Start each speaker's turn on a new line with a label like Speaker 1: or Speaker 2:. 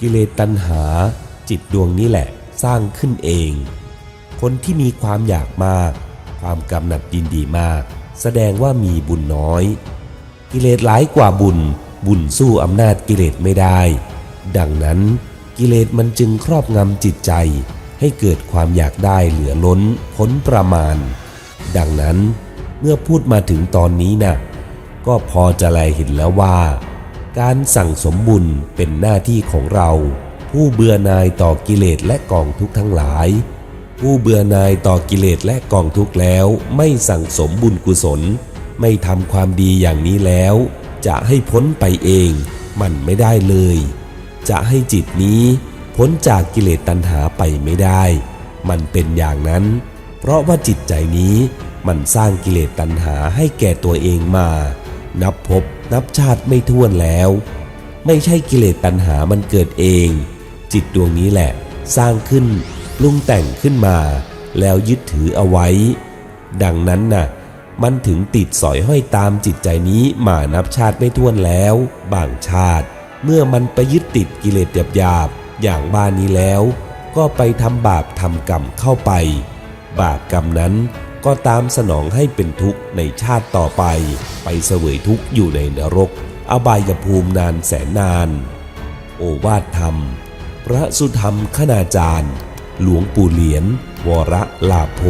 Speaker 1: กิเลสตัณหา จิตดวงนี้แหละสร้างขึ้นเอง คนที่มีความอยากมาก ความกำหนัดยินดีมาก แสดงว่ามีบุญน้อย กิเลสหลายกว่าบุญ บุญสู้อำนาจกิเลสไม่ได้ ดังนั้นกิเลสมันจึงครอบงำจิตใจ ให้เกิดความอยากได้เหลือล้นพ้นประมาณ ดังนั้นเมื่อพูดมาถึงตอนนี้นะ่ะก็พอจะแลเห็นแล้วว่า การสั่งสมบุญเป็นหน้าที่ของเรา ผู้เบื่อหน่ายต่อกิเลสและกองทุกข์ทั้งหลาย ผู้เบื่อหน่ายต่อกิเลสและกองทุกข์แล้วไม่สั่งสมบุญกุศล ไม่ทำความดีอย่างนี้แล้ว จะให้พ้นไปเองมันไม่ได้เลย จะให้จิตนี้พ้นจากกิเลสตัณหาไปไม่ได้ มันเป็นอย่างนั้น เพราะว่าจิตใจนี้มันสร้างกิเลสตัณหาให้แก่ตัวเองมา นับพบนับชาติไม่ท้วนแล้ว ไม่ใช่กิเลสตัณหามันเกิดเอง จิตดวงนี้แหละ สร้างขึ้นปรุงแต่งขึ้นมา แล้วยึดถือเอาไว้ ดังนั้นน่ะ มันถึงติดสอยห้อยตามจิตใจนี้มานับชาติไม่ท้วนแล้ว บางชาติ เมื่อมันไปยึดติดกิเลสหยาบๆอย่างบ้านนี้แล้ว ก็ไปทำบาปทำกรรมเข้าไป บาปกรรมนั้น ก็ตามสนองให้เป็นทุกข์ในชาติต่อไป ไปเสวยทุกข์อยู่ในนรก อบายภูมินานแสนนาน โอวาทธรรม พระสุธรรมคณาจารย์ หลวงปู่เหรียญวรลาโภ